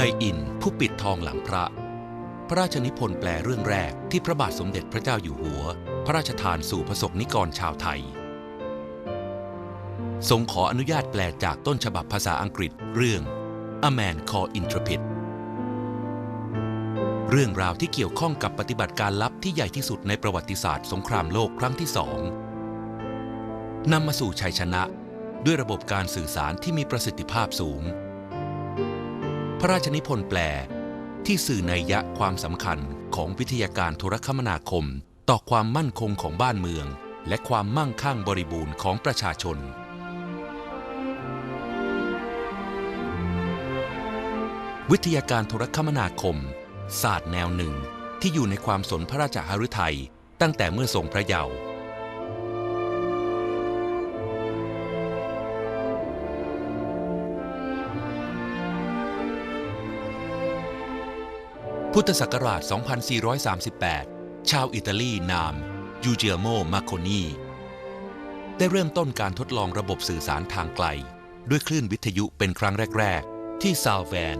ในอินผู้ปิดทองหลังพระ พระราชนิพนธ์แปลเรื่องแรกที่พระบาทสมเด็จพระเจ้าอยู่หัว พระราชทานสู่ประสบนิกรชาวไทย ทรงขออนุญาตแปลจากต้นฉบับภาษาอังกฤษเรื่อง A Man Called Intrepid เรื่องราวที่เกี่ยวข้องกับปฏิบัติการลับที่ใหญ่ที่สุดในประวัติศาสตร์สงครามโลกครั้งที่สองนำมาสู่ชัยชนะ ด้วยระบบการสื่อสารที่มีประสิทธิภาพสูง พระราชนิพนธ์แปล ที่สื่อในยยะความสำคัญของวิทยาการโทรคมนาคม ต่อความมั่นคงของบ้านเมือง และความมั่งคั่งบริบูรณ์ของประชาชน วิทยาการโทรคมนาคม ศาสตร์แนวหนึ่งที่อยู่ในความสนพระราชหฤทัยตั้งแต่เมื่อทรงพระเยาว์ พุทธศักราช 2438 ชาวอิตาลีนามยูเจียโมมาโคนีได้เริ่มต้นการทดลองระบบสื่อสารทางไกล ด้วยคลื่นวิทยุเป็นครั้งแรก ๆ ที่ซาวแวน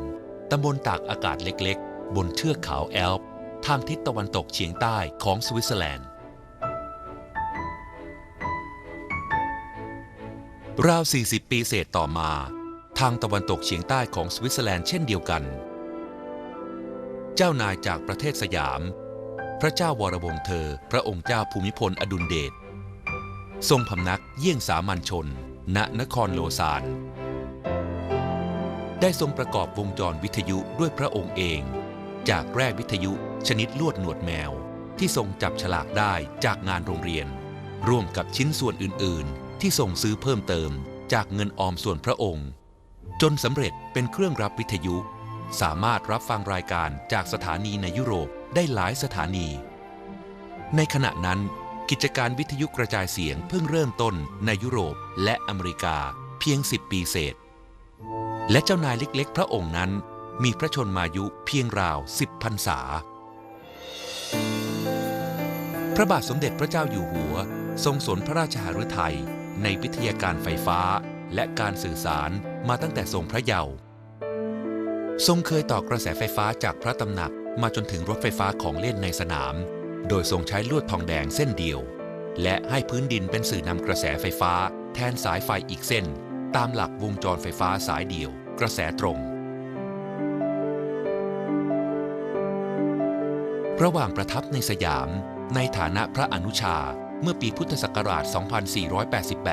ตำบลตากอากาศเล็ก ๆ บนเทือกเขาแอลป์ทางทิศตะวันตกเฉียงใต้ของสวิตเซอร์แลนด์ ราว 40 ปีเศษต่อมา ทางตะวันตกเฉียงใต้ของสวิตเซอร์แลนด์เช่นเดียวกัน เจ้านายจากประเทศสยาม พระเจ้าวรวงศ์เธอ พระองค์เจ้าภูมิพลอดุลเดชทรงพำนักเยี่ยงสามัญชน ณนครโลซานได้ทรงประกอบวงจรวิทยุด้วยพระองค์เอง จากแร่วิทยุชนิดลวดหนวดแมวที่ทรงจับฉลากได้จากงานโรงเรียน ร่วมกับชิ้นส่วนอื่น ๆ ที่ทรงซื้อเพิ่มเติมจากเงินออมส่วนพระองค์ จนสำเร็จเป็นเครื่องรับวิทยุ สามารถรับฟังรายการจากสถานีในยุโรปได้หลายสถานี ในขณะนั้น กิจการวิทยุกระจายเสียงเพิ่งเริ่มต้นในยุโรปและอเมริกาเพียง 10 ปีเศษ และเจ้านายเล็กๆ พระองค์นั้น มีพระชนมายุเพียงราว 10พรรษา พระบาทสมเด็จพระเจ้าอยู่หัว ทรงสนพระราชหฤทัยในวิทยาการไฟฟ้าและการสื่อสารมาตั้งแต่ทรงพระเยาว์ ทรงเคยต่อกระแสไฟฟ้าจากพระตำหนักมาจนถึงรถไฟฟ้าของเล่นในสนาม โดยทรงใช้ลวดทองแดงเส้นเดียว และให้พื้นดินเป็นสื่อนำกระแสไฟฟ้า แทนสายไฟอีกเส้น ตามหลักวงจรไฟฟ้าสายเดียว กระแสตรง ระหว่างประทับในสยาม ในฐานะพระอนุชาเมื่อปีพุทธศักราช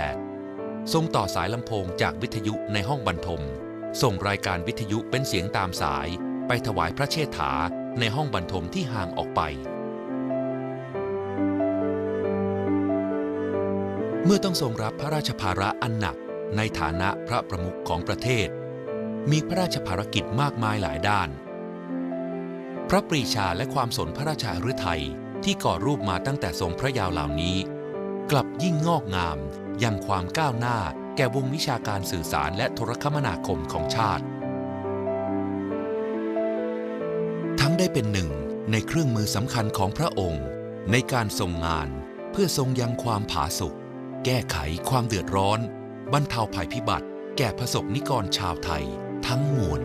2488 ทรงต่อสายลำโพงจากวิทยุในห้องบรรทม ส่งรายการวิทยุเป็นเสียงตามสาย ไปถวายพระเชษฐาในห้องบรรทมที่ห่างออกไป เมื่อต้องทรงรับพระราชภาระอันหนักในฐานะพระประมุขของประเทศ มีพระราชภารกิจมากมายหลายด้าน พระปรีชาและความสนพระราชาฤทัยที่ก่อรูปมาตั้งแต่ทรงพระยาวเหล่านี้ กลับยิ่งงอกงามยังความก้าวหน้า แก่วงวิชาการสื่อสารและโทรคมนาคมของชาติ ทั้งได้เป็นหนึ่งในเครื่องมือสำคัญของพระองค์ ในการทรงงานเพื่อทรงยังความผาสุกแก้ไขความเดือดร้อน บรรเทาภัยพิบัติ แก่ประสบนิกรชาวไทยทั้งมวล